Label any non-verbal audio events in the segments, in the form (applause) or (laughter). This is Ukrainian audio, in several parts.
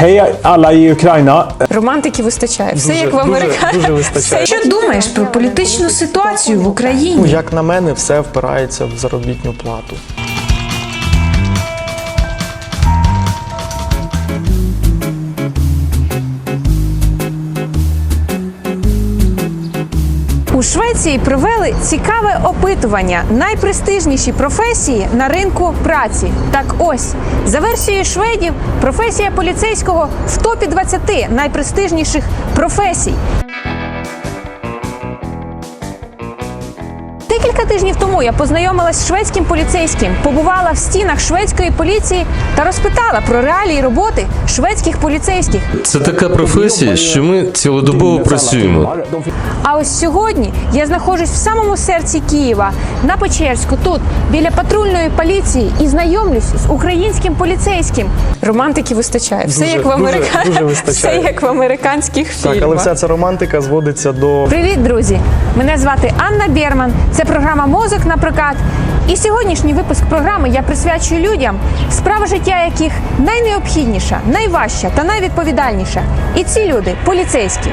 Hej Алла і Україна. Романтики вистачає. Все Дуже, як в дуже, Американах. дуже вистачає. Все, Що думаєш про політичну ситуацію в Ну, Україні? як на мене, все впирається в заробітну плату. Швеції провели цікаве опитування найпрестижніші професії на ринку праці. Так ось за версією шведів, професія поліцейського в топі 20 найпрестижніших професій. Декілька тижнів тому я познайомилась з шведським поліцейським, побувала в стінах шведської поліції та розпитала про реалії роботи шведських поліцейських. Це така професія, що ми цілодобово працюємо. А ось сьогодні я знаходжусь в самому серці Києва на Печерську, тут біля патрульної поліції, і знайомлюсь з українським поліцейським. Романтики вистачає. Все Дуже, як в Америка... дуже (laughs) Все вистачає. як в американських фільмах. Так, але вся ця романтика зводиться до Привіт, друзі! Мене звати Анна Берман. Це програма Мозок на прокат. І сьогоднішній випуск програми я присвячую людям, справа життя яких найнеобхідніша, найважча та найвідповідальніша. І ці люди поліцейські.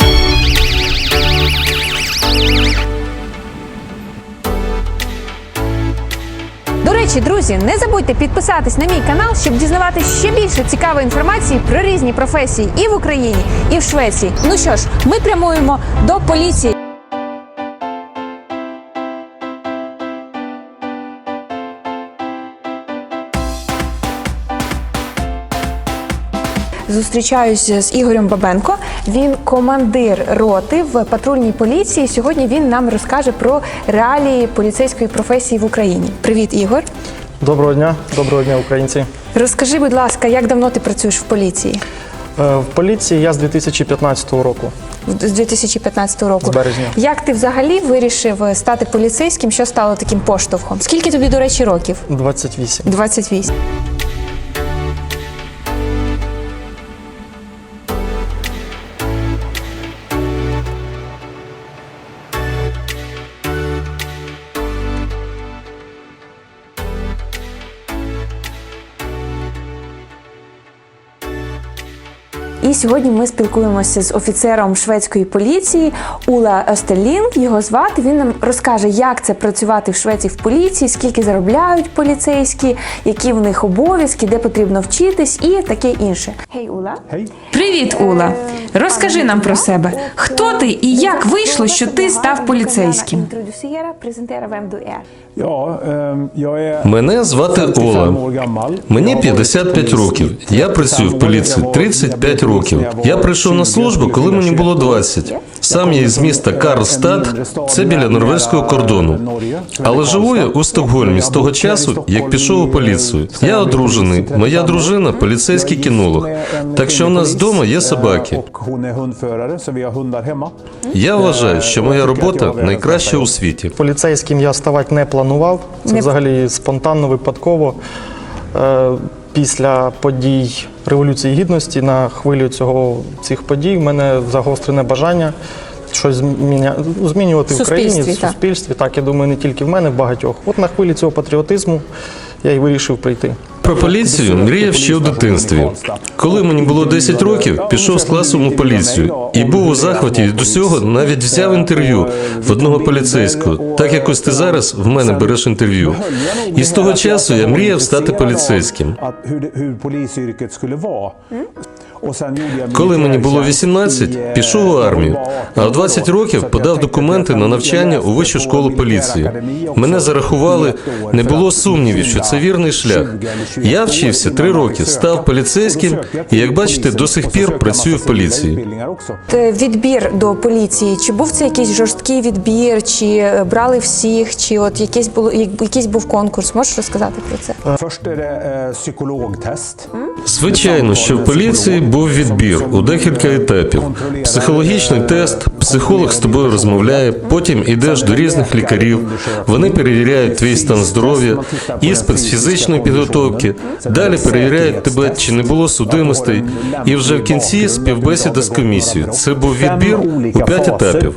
До речі, друзі, не забудьте підписатись на мій канал, щоб дізнаватися ще більше цікавої інформації про різні професії і в Україні, і в Швеції. Ну що ж, ми прямуємо до поліції. Зустрічаюся з Ігорем Бабенко. Він командир роти в патрульній поліції. Сьогодні він нам розкаже про реалії поліцейської професії в Україні. Привіт, Ігор. доброго дня, доброго дня, українці. Розкажи, будь ласка, як давно ти працюєш в поліції? Е, В поліції я з 2015 року. З 2015 року. З березня. Як ти взагалі вирішив стати поліцейським? Що стало таким поштовхом? Скільки тобі, до речі, років? 28. 28. І сьогодні ми спілкуємося з офіцером шведської поліції Ула Остелінг. Його звати. Він нам розкаже, як це працювати в Швеції в поліції, скільки заробляють поліцейські, які в них обов'язки, де потрібно вчитись, і таке інше. Гей, Ула. Привіт, Ула. Розкажи нам про себе. Хто ти і як вийшло, що ти став поліцейським? Är Мене звати Ола. Мені Jag har 55 років. Я працюю в поліції 35 років. Я прийшов на службу, коли мені було 20. Сам я із міста Карлстад, це біля норвезького кордону. Але живу я у Стокгольмі з того часу, як пішов у поліцію. Я одружений. Моя дружина поліцейський кінолог. Так що у нас вдома є собаки. Я вважаю, що моя робота найкраща у світі. Поліцейським я ставати не планував. Це взагалі спонтанно, випадково. Е, Після подій Революції Гідності на хвилю цього, цих подій в мене загострене бажання щось зміня... змінювати в Україні, суспільстві, в так. суспільстві. Так, я думаю, не тільки в мене, в багатьох. От на хвилі цього патріотизму я й вирішив прийти. Про поліцію мріяв ще у дитинстві. Коли мені було 10 років, пішов з класом у поліцію і був у захваті від усього, навіть взяв інтерв'ю в одного поліцейського. Так як ось ти зараз в мене береш інтерв'ю. І з того часу я мріяв стати поліцейським. Коли мені було militärtjänst 18, eh, пішов у армію, а в 20 років подав документи на навчання у вищу школу поліції. Мене зарахували, не було сумнівів, що це вірний шлях. 20 eller 21 Я вчився три роки, став поліцейським, і як бачите, до сих пір працюю в поліції. Е, Відбір до поліції. Чи був це якийсь жорсткий відбір, чи е, брали всіх, чи от якийсь було як- якийсь був конкурс? Можеш розказати про це? Eh, psykologtest. Звичайно, що в поліції був відбір у декілька етапів. Психологічний тест, психолог з тобою розмовляє, потім ідеш до різних лікарів. Вони перевіряють твій стан здоров'я, іспит з фізичної підготовки. Далі перевіряють тебе, чи не було судимостей. І вже в кінці співбесіда з комісією. Це був відбір у п'ять етапів.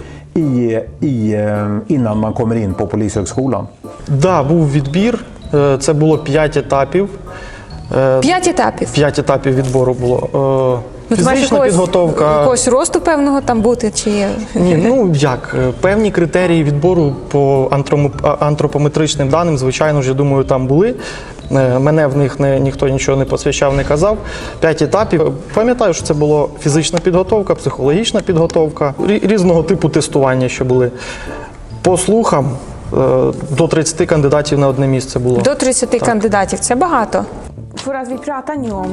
Kommer in på Polishögskolan. Да, був відбір. Е, Це було п'ять етапів. Е, П'ять етапів. П'ять етапів відбору було. Е, Ну, Фізична якогось- підготовка. Якогось росту певного там бути чи Ні, ну як е, певні критерії відбору по антропометричним даним, звичайно ж, я думаю, там були. Мене в них не, ніхто нічого не посвящав, не казав. П'ять етапів. Пам'ятаю, що це було фізична підготовка, психологічна підготовка, різного типу тестування, що були. По слухам до 30 кандидатів на одне місце було. до 30 кандидатів. Це багато.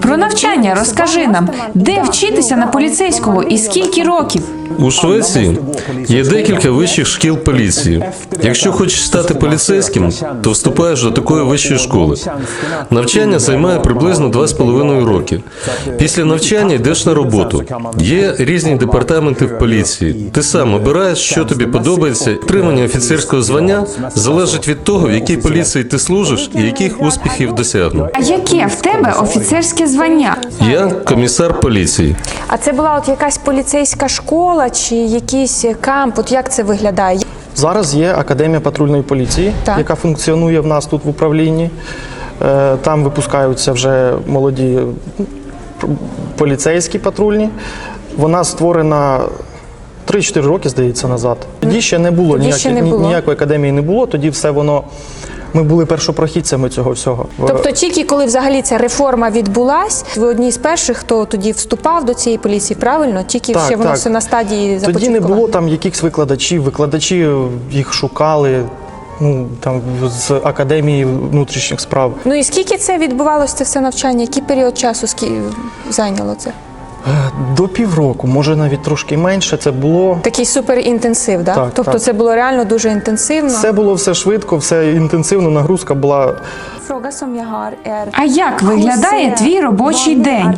Про навчання розкажи нам, де вчитися на поліцейського і скільки років? У Швеції є декілька вищих шкіл поліції. Якщо хочеш стати поліцейським, то вступаєш до такої вищої школи. Навчання займає приблизно 2,5 роки. Після навчання йдеш на роботу. Є різні департаменти в поліції. Ти сам обираєш, що тобі подобається. Отримання офіцерського звання залежить від того, в якій поліції ти служиш і яких успіхів досягнув. А яке в тебе офіцерське звання? Я комісар поліції. А це була от якась поліцейська школа чи якийсь камп? От як це виглядає? Зараз є Академія патрульної поліції, Так. яка функціонує в нас тут в управлінні. Е, Там випускаються вже молоді поліцейські патрульні. Вона створена 3-4 роки, здається, назад. Тоді ще не було, Тоді ніякі- ще не було. ніякої академії не було. Тоді все воно. Ми були першопрохідцями цього всього. Тобто тільки коли взагалі ця реформа відбулась, ви одні з перших, хто тоді вступав до цієї поліції, правильно? Тільки Так, ще воно так. все на стадії Тоді не було там якихось викладачів. Викладачі е, їх шукали ну, там, з академії внутрішніх справ. Ну і скільки це відбувалося це все навчання? Який період часу скі- зайняло це? До півроку, може навіть трошки менше. Це було. Такий суперінтенсив, да? Так, тобто так. це було реально дуже інтенсивно. Це було все швидко, все інтенсивно. Нагрузка була. А як виглядає твій робочий день?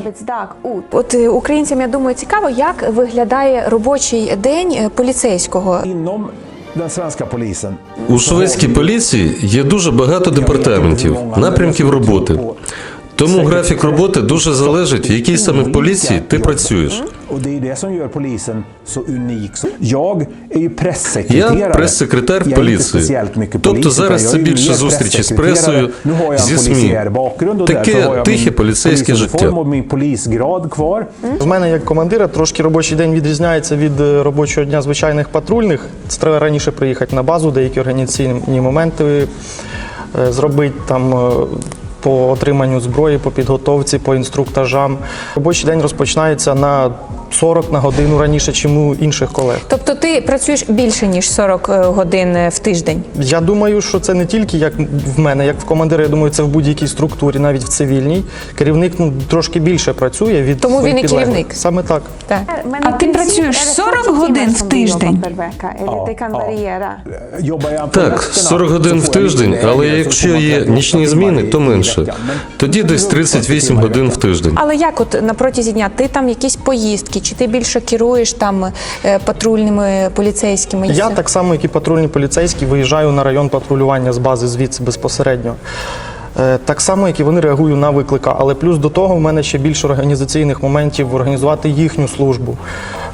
От е, українцям, я думаю, цікаво, як виглядає робочий день е, поліцейського. У шведській поліції є дуже багато департаментів, напрямків роботи. Тому графік роботи дуже залежить, в якій саме поліції ти працюєш. Я прес-секретар поліції. Тобто зараз це більше зустрічі з пресою, зі СМІ. Таке тихе поліцейське життя. В мене як командира трошки робочий день відрізняється від е, робочого дня звичайних патрульних. Це треба раніше приїхати на базу, деякі організаційні моменти е, зробити там. По отриманню зброї, по підготовці, по інструктажам. Робочий день розпочинається на 40 на годину раніше, ніж у інших колег. Тобто ти працюєш більше ніж 40 е, годин е, в тиждень. Я думаю, що це не тільки як в мене, як в командира. Я думаю, це в будь-якій структурі, навіть в цивільній. Керівник ну трошки більше працює від Тому він і керівник. Саме так. Так. А ти працюєш 40 годин в тиждень? Так, nätterna 40 годин в тиждень, але якщо є нічні зміни, то менше. Тоді десь 38 годин в тиждень. Але як от на протязі дня ти там якісь поїздки, чи ти більше керуєш там е, патрульними поліцейськими? Я так само, як і патрульні поліцейські, виїжджаю на район патрулювання з бази звідси безпосередньо. Е, Так само, як і вони реагую на виклика. Але плюс до того в мене ще більше організаційних моментів організувати їхню службу.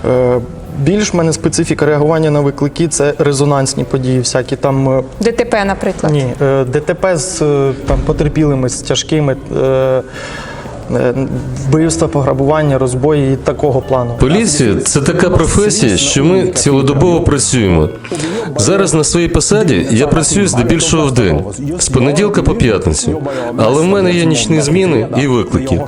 Е, Більш в мене специфіка реагування на виклики це резонансні події, всякі там ДТП, наприклад. ні, ДТП з там потерпілими, з тяжкими вбивства, пограбування, розбої і такого плану. Поліція це така професія, що ми цілодобово працюємо. Зараз на своїй посаді я працюю здебільшого в день, з понеділка по п'ятницю. Але в мене є нічні зміни і виклики.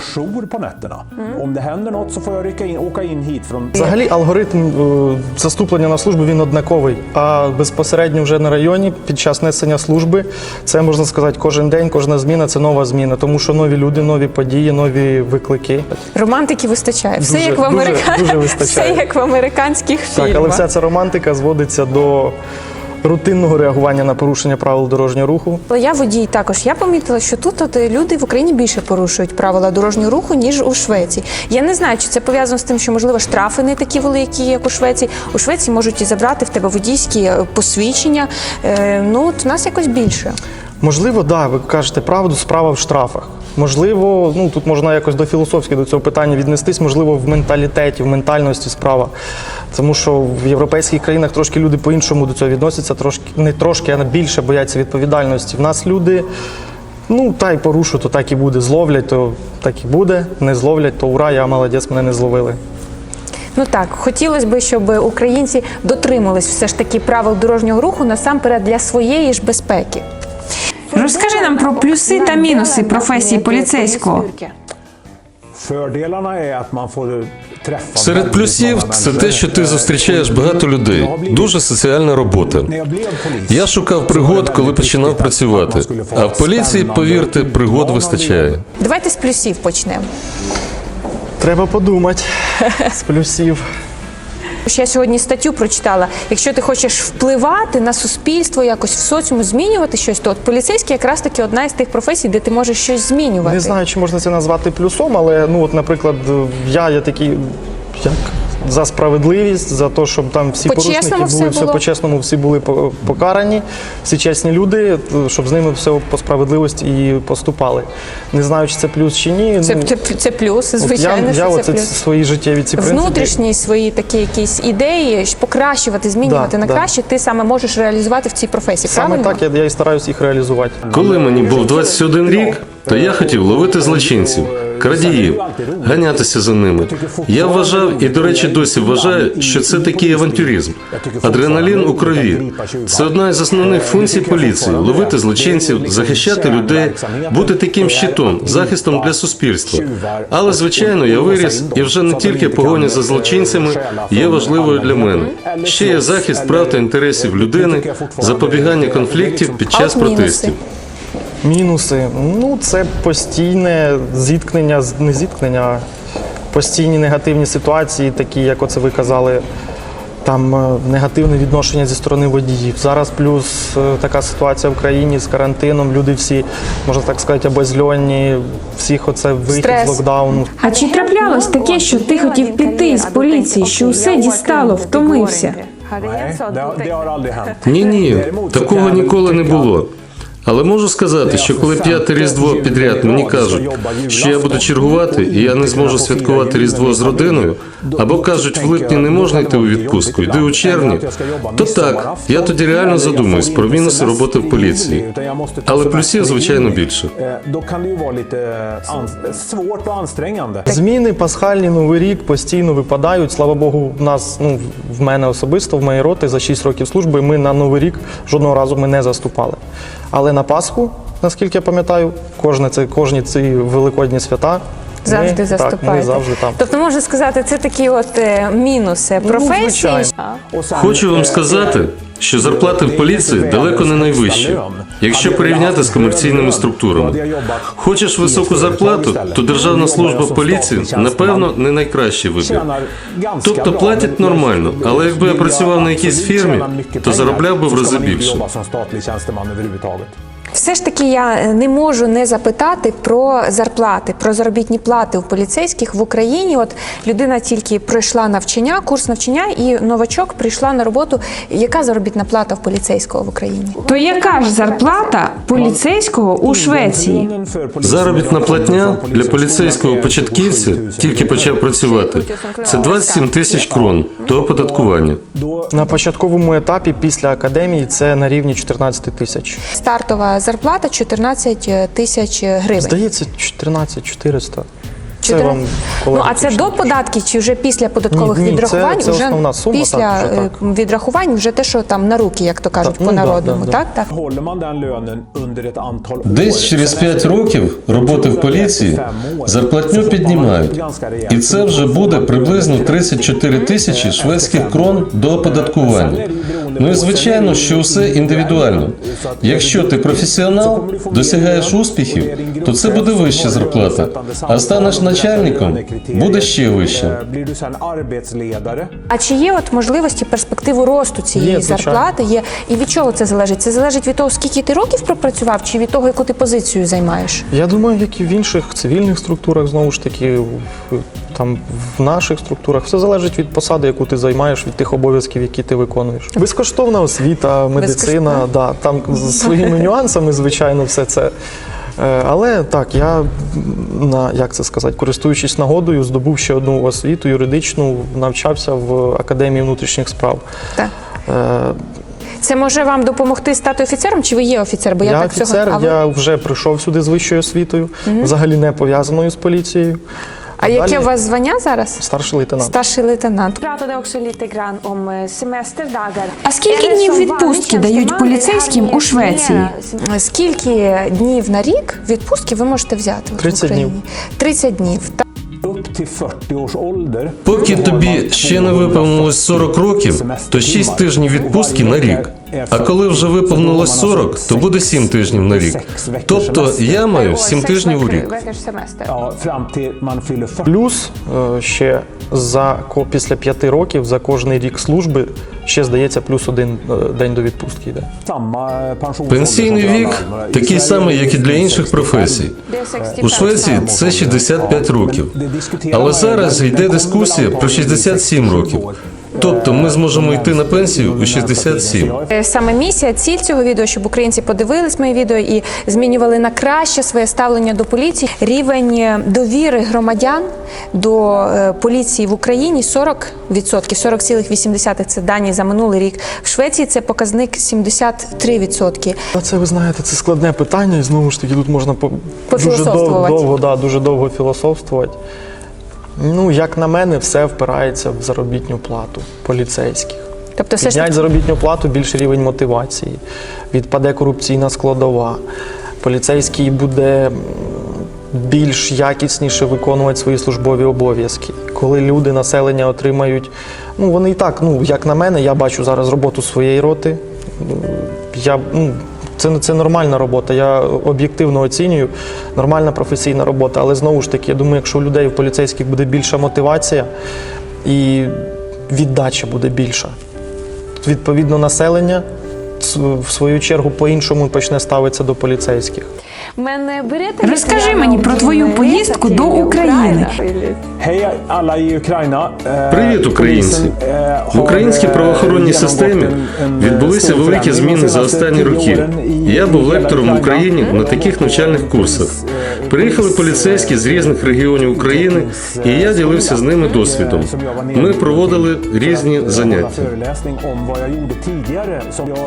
Взагалі алгоритм е, заступлення на службу він однаковий. А безпосередньо вже на районі під час несення служби це можна сказати кожен день, кожна зміна це нова зміна, тому що нові люди, нові події, нові виклики. Романтики вистачає. Все Дуже, як в дуже, америка... дуже (laughs) вистачає. Все як в американських Так, але вся ця романтика зводиться до рутинного реагування на порушення правил дорожнього руху. Я водій також. Я помітила, що тут от люди в Україні більше порушують правила дорожнього руху, ніж у Швеції. Я не знаю, чи це пов'язано з тим, що можливо штрафи не такі великі, як у Швеції. У Швеції можуть і забрати в тебе водійські е, посвідчення. Е, Ну от у нас якось більше. Можливо, да, ви кажете правду, справа в штрафах. Можливо, ну тут можна якось до філософськи до цього питання віднестись, можливо, в менталітеті, в ментальності справа. Тому що в європейських країнах трошки люди по-іншому до цього відносяться, трошки не трошки, а більше бояться відповідальності. В нас люди Ну, та й порушу, то так і буде. Зловлять, то так і буде. Не зловлять, то ура, я молодець, мене не зловили. Ну так, хотілося б, щоб українці дотримались все ж таки правил дорожнього руху насамперед для своєї ж безпеки. Розкажи нам про плюси та мінуси професії поліцейського. Серед плюсів це те, що ти зустрічаєш багато людей. Дуже соціальна робота. Я шукав пригод, коли починав працювати. А в поліції, повірте, пригод вистачає. Давайте з плюсів почнемо. Треба подумати з плюсів. Я сьогодні статтю прочитала. Якщо ти хочеш впливати на суспільство, якось в соціуму змінювати щось, то от поліцейський якраз таки одна із тих професій, де ти можеш щось змінювати. Не знаю, чи можна це назвати плюсом, але ну, от, наприклад, я є такий як за справедливість, за те, щоб там всі По-чесному порушники були все було? по-чесному, всі були по- покарані, всі чесні люди, щоб з ними все по справедливості і поступали. Не знаю, чи це плюс чи ні. Це, ну, це, це плюс, от звичайно, я, що це оце плюс. свої життєві ці принципи. Внутрішні свої такі якісь ідеї, ж покращувати, змінювати Да, на да. краще, ти саме можеш реалізувати в цій професії. Саме правильно? так я, я і стараюсь їх реалізувати. Коли мені був 21 рік, то я хотів ловити злочинців, крадіїв, ганятися за ними. Я вважав і, до речі, досі вважаю, що це такий авантюризм. Адреналін у крові. Це одна із основних функцій поліції ловити злочинців, захищати людей, бути таким щитом, захистом для суспільства. Але звичайно, я виріс, і вже не тільки погоня за злочинцями є важливою для мене. Ще є захист прав та інтересів людини, запобігання конфліктів під час протестів. Мінуси. Ну, це постійне зіткнення, з- не зіткнення, а постійні негативні ситуації, такі, як оце ви казали, там е, негативне відношення зі сторони водіїв. Зараз плюс е, така ситуація в країні з карантином. Люди всі, можна так сказати, обезльонні, всіх оце вихід Стрес. з локдауну. А чи траплялось таке, що ти хотів піти з поліції, що усе дістало, втомився? Ні, ні, такого ніколи не було. Але можу сказати, що коли п'яте різдво підряд мені кажуть, що я буду чергувати і я не зможу святкувати різдво з родиною, або кажуть, в липні не можна йти у відпустку, йди у червні, то так, я тоді реально задумуюсь про мінуси роботи в поліції. Але плюсів, звичайно, більше. Зміни пасхальні новий рік постійно випадають. Слава Богу, в нас ну в мене особисто, в моїй роти за 6 років служби. Ми на новий рік жодного разу ми не заступали. Але на Пасху, наскільки я пам'ятаю, кожне це кожні ці великодні свята. Завжди заступають. заступаєте. Завжди там. Тобто можна сказати, це такі от е, мінуси професії. звичайно. Хочу вам сказати, що зарплати в поліції далеко не найвищі, якщо порівняти з комерційними структурами. Хочеш високу зарплату, то державна служба поліції, напевно, не найкращий вибір. Тобто платять нормально, але якби я працював на якійсь фірмі, то заробляв би в рази більше. Все ж таки я не можу не запитати про зарплати, про заробітні плати у поліцейських в Україні. От людина тільки пройшла навчання, курс навчання, і новачок прийшла на роботу. Яка заробітна плата в поліцейського в Україні? То яка ж зарплата поліцейського у Швеції? Заробітна платня для поліцейського початківця тільки почав працювати. Це 27 тисяч крон до оподаткування. На початковому етапі після академії це на рівні 14 тисяч. Стартова зарплата 14 тисяч гривень. Здається, 14 400. Це вам Ну а це до податків чи вже після податкових Ні, ні, відрахувань? це вже основна сума, після так, вже так. е, відрахувань, вже те, що там на руки, як то кажуть, Так, по ну, народному, да, да. так? Так. Десь через 5 років роботи в поліції зарплатню піднімають. І це вже буде приблизно 34 тисячі шведських крон до оподаткування. Ну і звичайно, що все індивідуально. Якщо ти професіонал, досягаєш успіхів, то це буде вища зарплата. А станеш начальником, буде ще вище. А чи є от можливості перспективу росту цієї Є, зарплати? Є і від чого це залежить? Це залежить від того, скільки ти років пропрацював, чи від того, яку ти позицію займаєш? Я думаю, як і в інших цивільних структурах, знову ж таки, в- там в наших структурах, все залежить від посади, яку ти займаєш, від тих обов'язків, які ти виконуєш. Безкоштовна освіта, медицина, Безкоштовна? да, там з своїми (laughs) нюансами, звичайно, все це. Е, Але так, я на як це сказати, користуючись нагодою, здобув ще одну освіту юридичну, навчався в академії внутрішніх справ. Так. Е, Це може вам допомогти стати офіцером, чи ви є офіцер? Бо я, Я так цього офіцер, а ви? я вже прийшов сюди з вищою освітою, взагалі не пов'язаною з поліцією. А яке у вас звання зараз? Старший лейтенант. Старший лейтенант. Eh. А скільки днів відпустки дають поліцейським у Швеції? Скільки днів на рік відпустки ви можете взяти? в 30 Україні? днів. 30 днів. Upp till 40 års ålder. Поки тобі ще не виповнилось 40 років, то 6 тижнів відпустки на рік. А коли вже виповнилось 40, то буде 7 тижнів на рік. Тобто я маю 7 тижнів у рік. Veckors semester. Ja, fram till man fyller 40. Плюс е, ще за ко- після п'яти років за кожний рік служби ще здається плюс один е, день до відпустки йде. Pensionsålder Пенсійний вік. I такий самий, як і для інших професій. Det är 65 У Швеції це 65 років. Але зараз йде дискусія про 67 років. Тобто ми зможемо йти на пенсію у 67. Е, Саме місія, ціль цього відео, щоб українці подивились моє відео і змінювали на краще своє ставлення до поліції. Рівень е, довіри громадян до е, поліції в Україні 40%, 40,8% – це дані за минулий рік. В Швеції це показник 73%. Та це ви знаєте, це складне питання, і знову ж таки тут можна по дуже довго, довго, да, дуже довго філософствувати. Ну, як на мене, все впирається в заробітну плату поліцейських. Тобто, все Піднять заробітну плату більш рівень мотивації, відпаде корупційна складова. Поліцейський буде більш якісніше виконувати свої службові обов'язки. Коли люди, населення отримають, ну вони і так, ну як на мене, я бачу зараз роботу своєї роти. Я, ну, це, це нормальна робота. Я об'єктивно оцінюю. Нормальна професійна робота. Але знову ж таки, я думаю, якщо у людей в поліцейських буде більша мотивація і віддача буде більша. Відповідно, населення в свою чергу по-іншому почне ставитися до поліцейських. Мене берете Розкажи мені про твою поїздку до України. Привіт, українці! В українській правоохоронній системі відбулися великі зміни за останні роки. Я був лектором в Україні на таких навчальних курсах. Приїхали поліцейські з різних регіонів України, і я ділився з ними досвідом. Ми проводили різні заняття.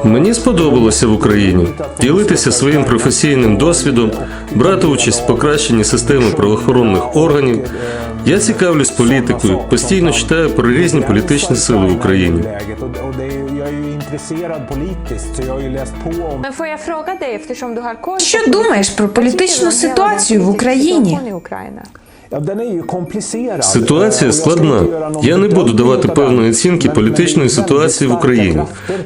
Мені сподобалося в Україні ділитися своїм професійним досвідом, брати участь в покращенні системи правоохоронних органів. Я цікавлюсь політикою, постійно читаю про різні політичні сили в Україні. Men får jag fråga dig, eftersom du har koll Що думаєш про політичну ситуацію в Україні? Ситуація складна. Я не буду давати певної оцінки політичної ситуації в Україні.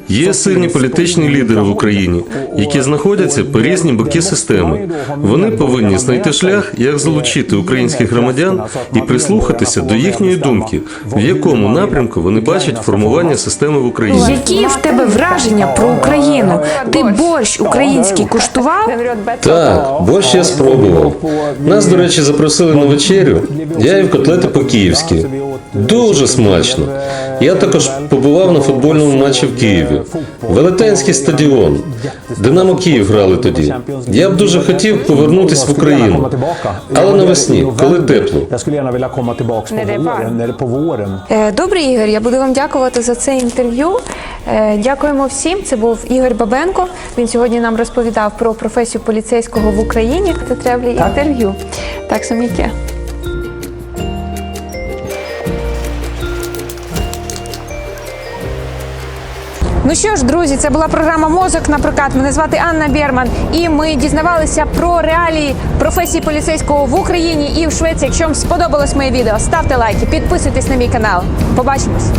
Є сильні політичні лідери в Україні, які знаходяться по різні боки системи. Вони повинні знайти шлях, як залучити українських громадян і прислухатися до їхньої думки, в якому напрямку вони бачать формування системи в Україні. Які в тебе враження про Україну? Ти борщ український куштував? Так, борщ я спробував. Нас, до речі, запросили на вечерю. Я їв котлети по-київськи. Дуже смачно. Я також побував на футбольному матчі в Києві. Велетенський стадіон. Динамо Київ грали тоді. Я б дуже хотів повернутися в Україну. Але навесні, коли тепло. Е, Добре, Ігор, я буду вам дякувати за це інтерв'ю. Е, Дякуємо всім. Це був Ігор Бабенко. Він сьогодні нам розповідав про професію поліцейського в Україні. Це треба інтерв'ю. Так så Ну що ж, друзі, це була програма Мозок на. Мене звати Анна Берман, і ми дізнавалися про реалії професії поліцейського в Україні і в Швеції. Якщо вам сподобалось моє відео, ставте лайки, підписуйтесь на мій канал. Побачимось.